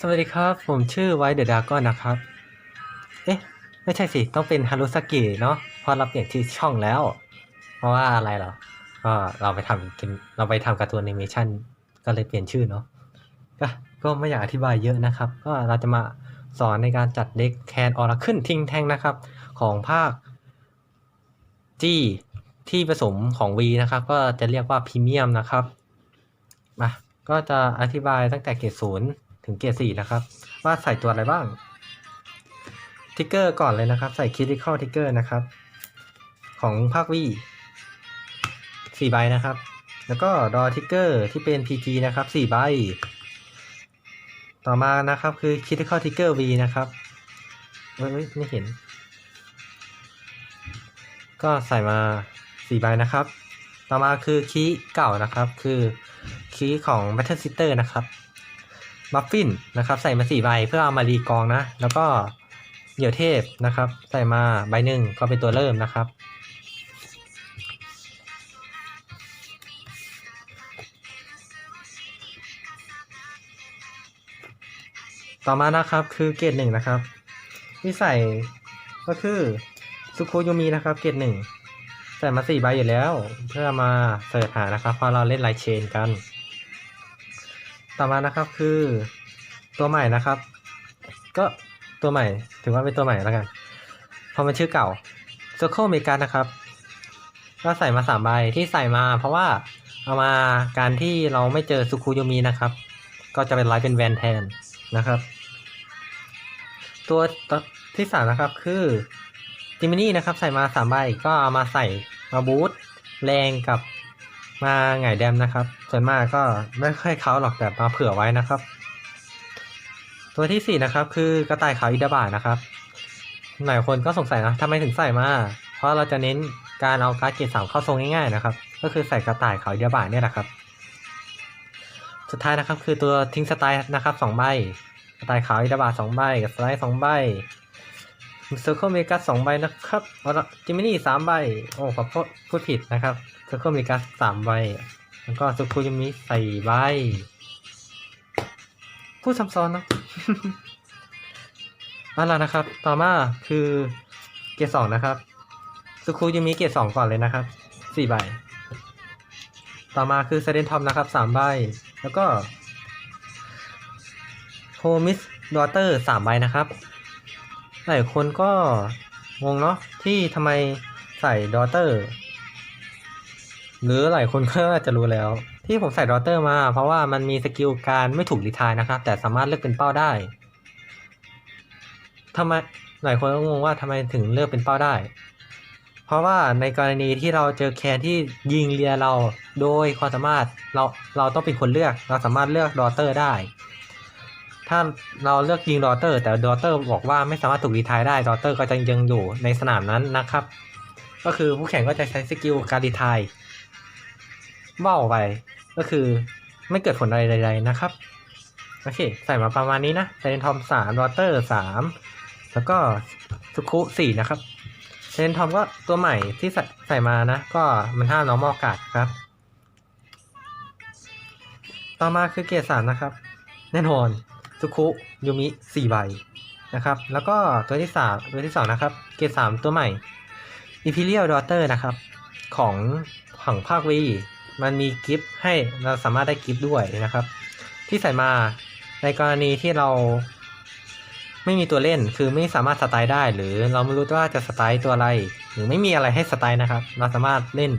สวัสดีครับ ผมชื่อไวเดอะดากอนนะครับ เอ๊ะ ไม่ใช่สิ ต้องเป็นฮารุสกิเนาะเพราะเราเปลี่ยนชื่อช่องแล้ว เพราะว่าอะไรเหรอก็เราไปทำกินเราไปทำการ์ตูนแอนิเมชันก็เลยเปลี่ยนชื่อเนาะก็ก็ไม่อยากอธิบายเยอะนะครับ ก็เราจะมาสอนในการจัดเด็กแคนออร์ขึ้นทิ้งแทงนะครับ ของภาค G ที่ผสมของ V นะครับ ก็จะเรียกว่าพรีเมียมนะครับมาก็จะอธิบายตั้งแต่เกรดศูนย์ ถึงเกรดสี่นะครับ ว่าใส่ตัวอะไรบ้างทิกเกอร์ก่อนเลยนะครับ ใส่คิด i คอลทิกเกอร์นะครับ ของภาควีสี่ใบนะครับ แล้วก็ดอทิกเกอร์ที่เป็น PG นะครับสี่ใบ ต่อมานะครับคือ Critical Trigger V นะครับเอ้ยไม่เห็น ก็ใส่มาสี่ใบนะครับ ต่อมาคือคีเก่านะครับ คือคีของ Battle Sister นะครับ มัฟฟินนะครับใส่มาสี่ใบเพื่อเอามารีกองนะ แล้วก็เหยี่ยวเทพนะครับ ใส่มาใบหนึ่งก็เป็นตัวเริ่มนะครับ ต่อมานะครับคือเกรดหนึ่งนะครับ ที่ใส่ก็คือซุโคโยมินะครับ เกรดหนึ่งใส่มาสี่ใบอยู่แล้ว เพื่อมาเสิร์ชหานะครับพราะเราเล่นไลเชนกัน ต่อมานะครับคือตัวใหม่นะครับ ก็ตัวใหม่ถือว่าเป็นตัวใหม่แล้วกันเพราะมันชื่อเก่า c i r c l e เมกานะครับ ก็ใส่มาสามใบที่ใส่มา เพราะว่าเอามาการที่เราไม่เจอซุคุโยมินะครับ ก็จะเป็นไลท์เป็นแวนแทนนะครับ ตัวที่สามนะครับคือจิมินี่นะครับใส่มาสามใบก็เอามาใส่มาบูทแรงกับ มาไงแดมนะครับ ส่วนมากก็ไม่ค่อยเขาหรอกแต่มาเผื่อไว้นะครับ ตัวที่สี่นะครับ คือกระต่ายขาวอิดาบานะครับหลายคนก็สงสัยนะทำไมถึงใส่มา เพราะเราจะเน้นการเอาการ์ดเกรดสามเข้าทรงง่ายๆนะครับ ก็คือใส่กระต่ายขาวอิดาบาเนี่ยแหละครับ สุดท้ายนะครับคือตัวทิ้งสไตล์นะครับสองใบกระต่ายขาวอิดาบาสองใบกับสไลด์สองใบ เซอร์เคิลเมกัสสองใบนะครับจิมินี่สามใบ โอ้ขอโทษพูดผิดนะครับเซอร์เคิลเมกัสสามใบ แล้วก็ซุคุจิมิสี่ใบ พูดซ้ำซ้อนนะเอาล่ะนะครับ ต่อมาคือเกียร์สองนะครับซุคุจิมิเกียร์สองก่อนเลยนะครับสี่ใบ ต่อมาคือเซเดนทอมนะครับสามใบ แล้วก็โฮมิสดอเตอร์สามใบนะครับ หลายคนก็งงเนาะที่ทำไมใส่ดอเตอร์ หรือหลายคนก็อาจจะรู้แล้ว ที่ผมใส่ดอเตอร์มา เพราะว่ามันมีสกิลการไม่ถูกรีทายนะครับ แต่สามารถเลือกเป็นเป้าได้ทำไมหลายคนก็งงว่าทำไมถึงเลือกเป็นเป้าได้ เพราะว่าในกรณีที่เราเจอแคนที่ยิงเรียเราโดยความสามารถเราเราต้องเป็นคนเลือก เราสามารถเลือกดอเตอร์ได้ ถ้าเราเลือกยิงดอเตอร์ แต่ดอเตอร์บอกว่าไม่สามารถถูกรีทายได้ดอเตอร์ก็จะยังอยู่ในสนามนั้นนะครับ ก็คือผู้แข่งก็จะใช้สกิลการรีทายเบ้าไปก็คือไม่เกิดผลอะไรใดๆนะครับ โอเค ใส่มาประมาณนี้นะเซนทอมสามดอเตอร์สามแล้วก็สุคุสี่นะครับเซนทอมก็ตัวใหม่ที่ใส่ใส่มานะ ก็มันห้า normal กาดครับ ต่อมาคือเกรดสามนะครับ แน่นอน สุคุยูมิสี่ใบนะครับ แล้วก็ตัวที่สามตัวที่สองนะครับ เกรดสามตัวใหม่ Imperial Daughter นะครับ ของของภาควีมันมีกิฟต์ให้เราสามารถได้กิฟต์ด้วยนะครับ ที่ใส่มาในกรณีที่เราไม่มีตัวเล่นคือไม่สามารถสไตล์ได้ หรือเราไม่รู้ว่าจะสไตล์ตัวอะไร หรือไม่มีอะไรให้สไตล์นะครับ เราสามารถเล่น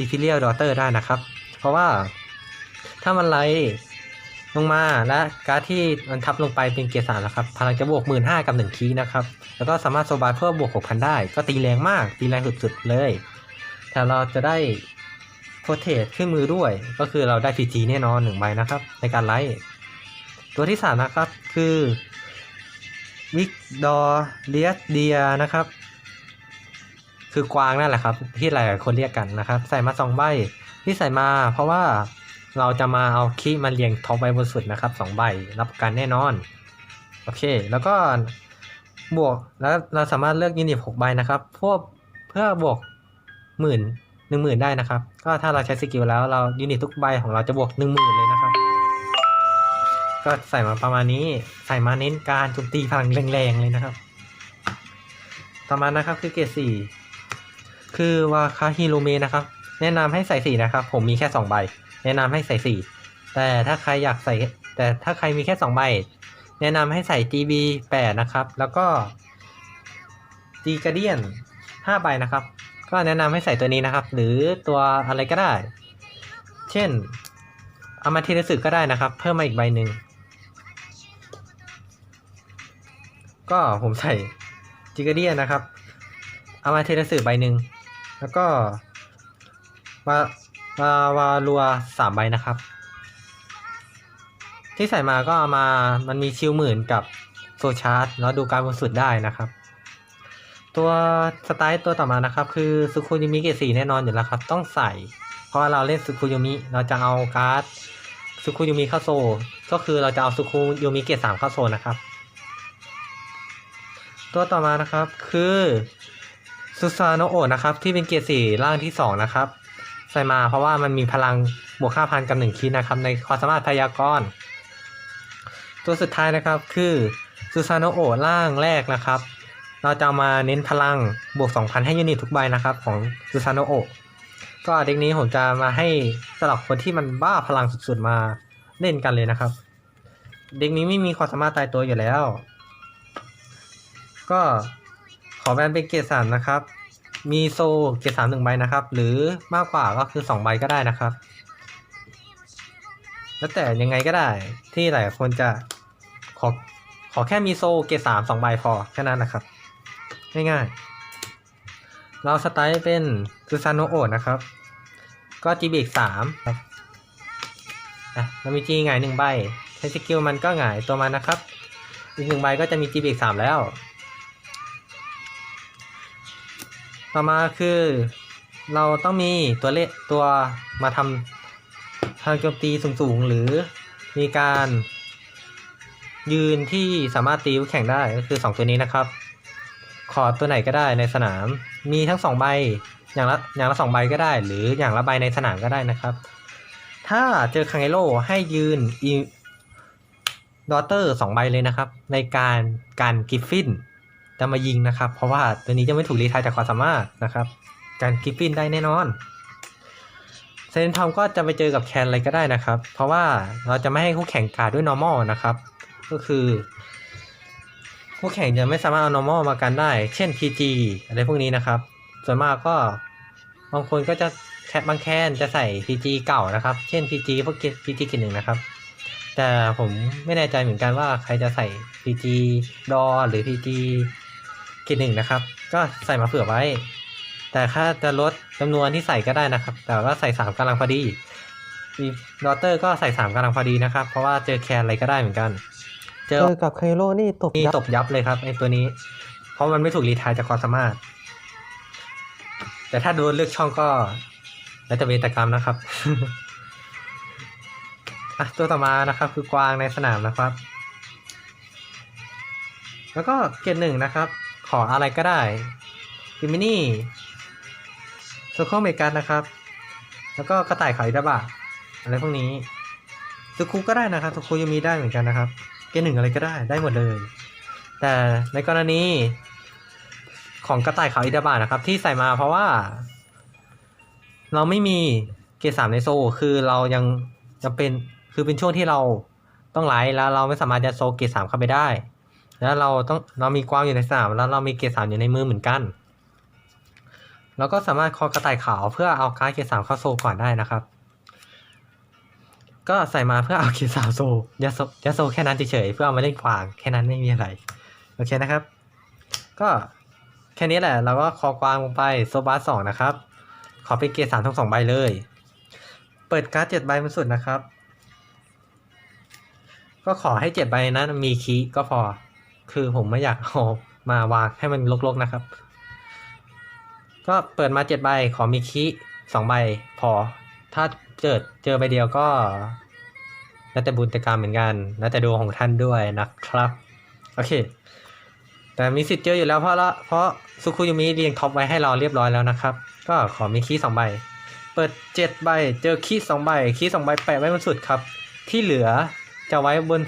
Imperial Daughter ได้นะครับ เพราะว่าถ้ามันไล ลงมาและการที่มันทับลงไปเป็นเกียร์สามนะครับพลังจะบวกหมื่นห้ากับหนึ่งคีนะครับแล้วก็สามารถโซบายเพื่อบวกหกพันได้ ก็ตีแรงมากตีแรงสุดๆเลยแต่เราจะได้โพเทสขึ้นมือด้วย ก็คือเราได้ PG แน่นอนหนึ่งใบนะครับ ในการไลท์ตัวที่สามนะครับคือวิกดอเลียสเดียนะครับ คือกวางนั่นแหละครับ ที่หลายคนเรียกกันนะครับ ใส่มาสองใบที่ใส่มาเพราะว่า เราจะมาเอาคีมาเรียงท็อปไว้บนสุดนะครับสองใบรับประกันแน่นอน โอเค แล้วก็บวกแล้วเราสามารถเลือกยูนิตหกใบนะครับพวกเพื่อบวกหมื่นหนึ่งหมื่นได้นะครับ ก็ถ้าเราใช้สกิลแล้วเรายูนิตทุกใบของเราจะบวกหนึ่งหมื่นเลยนะครับ ก็ใส่มาประมาณนี้ใส่มาเน้นการโจมตีพลังแรงๆเลยนะครับ ต่อมานะครับคือเกรดสี่คือวาคาฮิโรเมนะครับ แนะนำให้ใส่สี่นะครับ ผมมีแค่สองใบ แนะนำให้ใส่สี่แต่ถ้าใครอยากใส่ แต่ถ้าใครมีแค่สองใบ แนะนำให้ใส่ GB 8นะครับ แล้วก็ G g u a r d i a n 5ใบนะครับ ก็แนะนำให้ใส่ตัวนี้นะครับ หรือตัวอะไรก็ได้ เช่นเอามาเทเลสึก็ได้นะครับ เพิ่มมาอีกใบหนึ่งก็ผมใส่ G g u a r d i a n นะครับ เอามาเทเลสึใบหนึ่ง แล้วก็วา วาวารัวสามใบนะครับ ที่ใส่มาก็เอามามันมีชิลหมื่นกับโซชาร์จแล้วดูการบนสุดได้นะครับ ตัวสไตล์ตัวต่อมานะครับ คือสุคุยูมิเกสีแน่นอนอยู่แล้วครับ ต้องใส่ เพราะว่าเราเล่นสุคุยูมิเราจะเอาการ์ดสุคุยูมิเข้าโซ ก็คือเราจะเอาสุคุยูมิเกสามเข้าโซนะครับ ตัวต่อมานะครับคือซูซานโอะนะครับ ที่เป็นเกียร์สี่ร่างที่สองนะครับ ใส่มาเพราะว่ามันมีพลังบวกห้าพันกับหนึ่งคีย์นะครับ ในความสามารถพยากรณ์ตัวสุดท้ายนะครับคือซูซาโนโอะร่างแรกนะครับ เราจะมาเน้นพลังบวก 2,000 ให้ยูนิตทุกใบนะครับ ของซูซาโนโอก็เด็กนี้ผมจะมาให้สำหรับคนที่มันบ้าพลังสุดๆมาเล่นกันเลยนะครับ เด็กนี้ไม่มีความสามารถตายตัวอยู่แล้ว ก็ขอแบนเป็นเกรดสามนะครับ มีโซเกรดสามหนึ่งใบนะครับ หรือมากกว่าก็คือสองใบก็ได้นะครับ แล้วแต่ยังไงก็ได้ที่หลายคนจะขอขอแค่มีโซเกรดสามสองใบพอแค่นั้นนะครับ ง่ายๆ เราสไตล์เป็นซูซานโนโอะนะครับ ก็จีบีกสามครับอะเรามีจีหงายหนึ่งใบใช้สกิลมันก็หงายตัวมันนะครับ อีกหนึ่งใบก็จะมีจีบีกสามแล้ว ต่อมาคือ เราต้องมีตัวเลขตัวมาทำทางโจมตีสูงๆ หรือมีการยืนที่สามารถตีคู่แข่งได้ก็คือ 2 ตัวนี้นะครับ ขอตัวไหนก็ได้ในสนามมีทั้ง 2 ใบอย่างละอย่างละสองใบก็ได้ หรืออย่างละใบในสนามก็ได้นะครับ ถ้าเจอคังเอโร่ให้ยืนอีดอเตอร์สองใบเลยนะครับ ในการการกิฟฟิน จะมายิงนะครับ เพราะว่าตัวนี้จะไม่ถูกรีไทายจากความสามารถนะครับการกิฟฟินได้แน่นอนเซนทอมก็จะไปเจอกับแคนอะไรก็ได้นะครับ เพราะว่าเราจะไม่ให้คู่แข่งการดด้วย normal นะครับ ก็คือ คู่แข่งจะไม่สามารถเอา normal มากันได้ เช่น PG อะไรพวกนี้นะครับ ส่วนมากก็บางคนก็จะแคบางแคนจะใส่ PG เก่านะครับ เช่น PG พวก PG กินหนึ่งนะครับ แต่ผมไม่แน่ใจเหมือนกันว่าใครจะใส่ PG ดอหรือ PG กินหนึ่งนะครับ ก็ใส่มาเผื่อไว้ แต่ถ้าจะลดจำนวนที่ใส่ก็ได้นะครับ แต่ว่าใส่สามกำลังพอดีดอเตอร์ก็ใส่สามกำลังพอดีนะครับ เพราะว่าเจอแคนอะไรก็ได้เหมือนกัน เจอกับไคโรนี่ตบนี่ตบยับเลยครับไอตัวนี้ เพราะมันไม่ถูกรีไทายจากความสามารถ แต่ถ้าโดนเลือกช่องก็ แล้วแต่เวตกรรมนะครับอะตัวต่อมานะครับ คือกวางในสนามนะครับ แล้วก็เกรดหนึ่งนะครับ ขออะไรก็ได้กิมินี่โซโคเมกัสนะครับ แล้วก็กระต่ายขาวอิตาบะอะไรพวกนี้สุคุก็ได้นะครับสุคุยังมีได้เหมือนกันนะครับ เกรดหนึ่งอะไรก็ได้ได้หมดเลย แต่ในกรณีของกระต่ายขาวอิตาบะนะครับ ที่ใส่มาเพราะว่า เราไม่มีเกสามในโซคือเรายังจำเป็นคือเป็นช่วงที่เราต้องไลฟ์แล้วเราไม่สามารถจะโซเกสามเข้าไปได้ แล้วเราต้องเรามีกวางอยู่ในสนามแล้วเรามีเกรดสามอยู่ในมือเหมือนกัน เราก็สามารถคอกระต่ายขาวเพื่อเอาการ์ดเกรดสามเข้าโซก่อนได้นะครับ ก็ใส่มาเพื่อเอาเกรดสามโซยาโซยาโซแค่นั้นเฉยๆเพื่อเอามาเล่นกวางแค่นั้นไม่มีอะไรโอเคนะครับ ก็แค่นี้แหละ เราก็คอกวางลงไปโซบาสสองนะครับ ขอเป็นเกรดสามทั้งสองใบเลย เปิดการ์ดเจ็ดใบบนสุดนะครับก็ขอให้เจ็ดใบนั้นมีคีก็พอ คือผมไม่อยากเอามาวางให้มันลกๆนะครับ ก็เปิดมาเจ็ดใบขอมีคีสองใบพอ ถ้าเจอเจอใบเดียวก็แล้วแต่บุญแต่กรรมเหมือนกันแล้วแต่ดวงของท่านด้วยนะครับ โอเค แต่มีสิทธิ์เจออยู่แล้วเพราะละเพราะสุคุยูมิเรียงท็อปไว้ให้เราเรียบร้อยแล้วนะครับ ก็ขอมีคีสองใบ เปิดเจ็ดใบ เจอคีสองใบ คีสองใบแปะไว้บนสุดครับ ที่เหลือจะไว้บน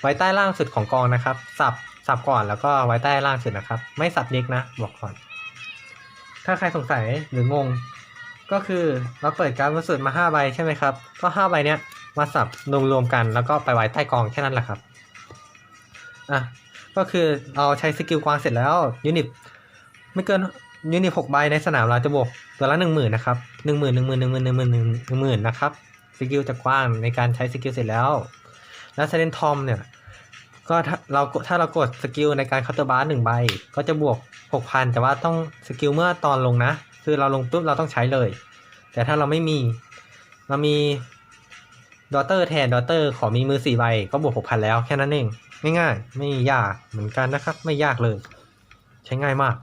ไว้ใต้ล่างสุดของกองนะครับ สับ สับก่อนแล้วก็ไว้ใต้ล่างสุดนะครับ ไม่สับเด็กนะ บอกก่อน ถ้าใครสงสัยหรืองง ก็คือเราเปิดการดบนสุดมาห้าใบใช่ไหมครับ ก็ห้าใบเนี้ยมาสับรวมรวมๆกัน แล้วก็ไปไว้ใต้กองแค่นั้นแหละครับอะก็คือเราใช้สกิลกวางเสร็จแล้วยูนิตไม่เกินยูนิตหกใบในสนามเราจะบวกตัวละหนึ่งหมื่นนะครับหนึ่งหมื่นหนึ่งหมื่นหนึ่งหมื่นหนึ่งหมื่นหนึ่งหนึ่งหมื่นนะครับสกิลจะกว้างในการใช้สกิลเสร็จแล้ว แล้วเซเลนทอมเนี่ย ก็ถ้าเราถ้าเรากดสกิลในการเคาน์เตอร์บาร์หนึ่งใบ ก็จะบวกหกพันแต่ว่าต้องสกิลเมื่อตอนลงนะ คือเราลงปุ๊บเราต้องใช้เลย แต่ถ้าเราไม่มี เรามีดอเตอร์แทนดอเตอร์ขอมีมือสี่ใบ ก็บวกหกพันแล้วแค่นั้นเองง่ายๆไม่ยากเหมือนกันนะครับ ไม่ยากเลย ใช้ง่ายมาก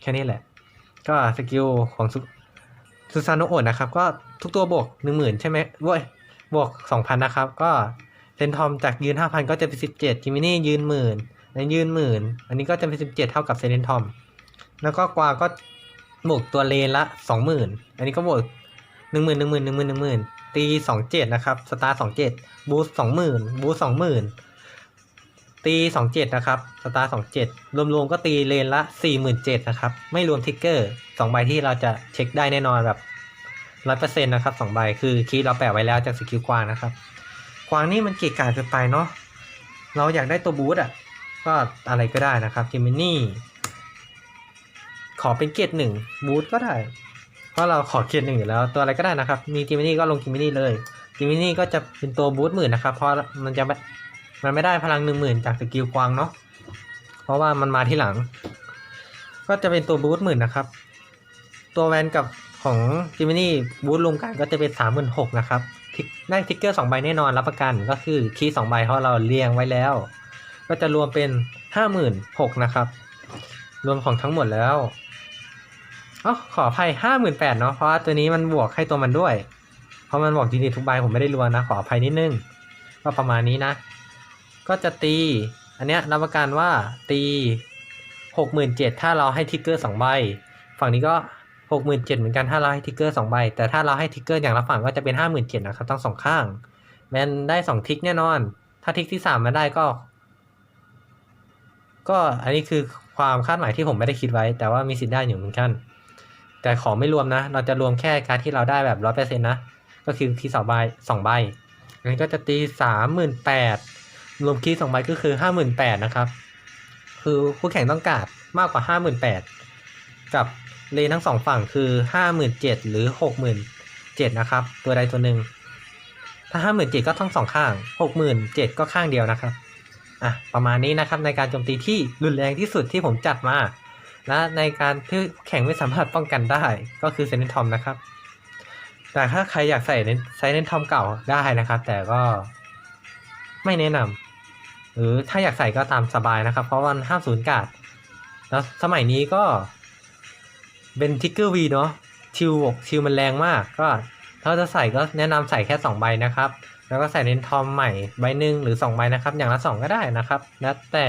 แค่นี้แหละ ก็สกิลของซูซานโอะนะครับ ก็ทุกตัวบวกหนึ่งหมื่นใช่ไหมเว้ยบวกสองพันนะครับ ก็ เซนทอมจากยืนห้าพันก็จะเป็นสิบเจ็ดจิมินี่ยืนหมื่นในยืนหมื่น อันนี้ก็จะเป็นสิบเจ็ดเท่ากับเซนทอม แล้วก็กวาก็บวกตัวเลนละสองหมื่น อันนี้ก็บวกหนึ่งหมื่นหนึ่งหมื่นหนึ่งหมื่นหนึ่งหมื่นตีสองเจ็ดนะครับ สตาร์สองเจ็ดบูสสองหมื่นบูสสองหมื่นตีสองเจ็ดนะครับ สตาร์สองเจ็ดรวมๆก็ตีเลนละสี่หมื่นเจ็ดนะครับ ไม่รวมทิกเกอร์สองใบที่เราจะเช็คได้แน่นอนแบบร้อยเปอร์เซ็นต์นะครับสองใบ คือคีย์เราแปะไว้แล้วจากสกิลกวางนะครับ วางนี่มันเกะกะเกินไปเนาะเราอยากได้ตัวบูทอะ ก็อะไรก็ได้นะครับจิมินี่ขอเป็นเกรดหนึ่งบูทก็ได้ เพราะเราขอเกรดหนึ่งอยู่แล้ว ตัวอะไรก็ได้นะครับ มีจิมินี่ก็ลงจิมินี่เลยจิมินี่ก็จะเป็นตัวบูทหมื่นนะครับ เพราะมันจะม่มันไม่ได้พลังหนึ่งหมื่นจากสกิลกวางเนาะเพราะว่ามันมาที่หลัง ก็จะเป็นตัวบูทหมื่นนะครับ ตัวแวนกับ ของจิมินี่บูทรวมกันก็จะเป็นสามหมื่นหกนะครับได้ทิกเกอร์สองใบแน่นอนรับประกันก็คือคีย์สองใบเพราะเราเรียงไว้แล้ว ก็จะรวมเป็นห้าหมื่นหกนะครับ รวมของทั้งหมดแล้วอ๋อขออภัยห้าหมื่นแปดเนาะเพราะว่าตัวนี้มันบวกให้ตัวมันด้วย เพราะมันบอกยูนิตทุกใบผมไม่ได้รวมนะ ขออภัยนิดนึงก็ประมาณนี้นะ ก็จะตี อันเนี้ยรับประกันว่าตีหกหมื่นเจ็ดถ้าเราให้ทิกเกอร์สองใบฝั่งนี้ก็ หกหมื่นเจ็ดเหมือนกันถ้าเราให้ทิกเกอร์สองใบ แต่ถ้าเราให้ทิกเกอร์อย่างละฝั่งก็จะเป็นห้าหมื่นเจ็ดนะครับทั้งสองข้าง แมนได้สองทิกแน่นอน ถ้าทิกที่สามมาได้ก็ ก็อันนี้คือความคาดหมายที่ผมไม่ได้คิดไว้ แต่ว่ามีสิทธิ์ได้อยู่เหมือนกัน แต่ขอไม่รวมนะ เราจะรวมแค่การที่เราได้แบบร้อยเปอร์เซ็นต์นะ ก็คือคีสองใบสองใบอันนี้ก็จะตีสามหมื่นแปดรวมคีสองใบก็คือห้าหมื่นแปดนะครับ คือคู่แข่งต้องการมากกว่าห้าหมื่นแปดกับ เลนทั้งสองฝั่งคือห้าหมื่นเจ็ดหรือหกหมื่นเจ็ดนะครับ ตัวใดตัวหนึ่งถ้าห้าหมื่นเจ็ดก็ทั้งสองข้างหกหมื่นเจ็ดก็ข้างเดียวนะครับอะประมาณนี้นะครับในการโจมตีที่รุนแรงที่สุดที่ผมจัดมา และในการที่แข่งไม่สามารถป้องกันได้ก็คือเซนเนทอมนะครับ แต่ถ้าใครอยากใส่ไซเนนทอมเก่าได้นะครับ แต่ก็ไม่แนะนำหรือถ้าอยากใส่ก็ตามสบายนะครับ เพราะวันห้ามศูนย์กาดแล้วสมัยนี้ก็ เป็นทิกเกอร์วีเนาะชิวชิวมันแรงมากก็ถ้าจะใส่ก็แนะนำใส่แค่สองใบนะครับ แล้วก็ใส่เน้นทอมใหม่ใบหนึ่งหรือสองใบนะครับ อย่างละสองก็ได้นะครับ แล้วแต่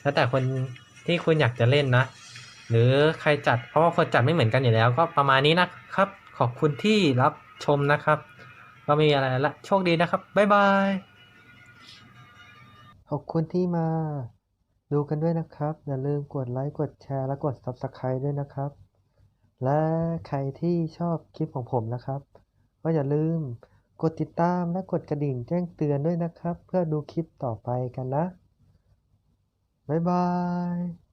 แล้วแต่คนที่คุณอยากจะเล่นนะ หรือใครจัดเพราะว่าคนจัดไม่เหมือนกันอยู่แล้ว ก็ประมาณนี้นะครับ ขอบคุณที่รับชมนะครับ ก็มีอะไรละโชคดีนะครับบ๊ายบายขอบคุณที่มา ดูกันด้วยนะครับ อย่าลืมกดไลค์ กดแชร์ และกด Subscribe ด้วยนะครับ และใครที่ชอบคลิปของผมนะครับ ก็อย่าลืมกดติดตามและกดกระดิ่งแจ้งเตือนด้วยนะครับ เพื่อดูคลิปต่อไปกันนะ บ๊ายบาย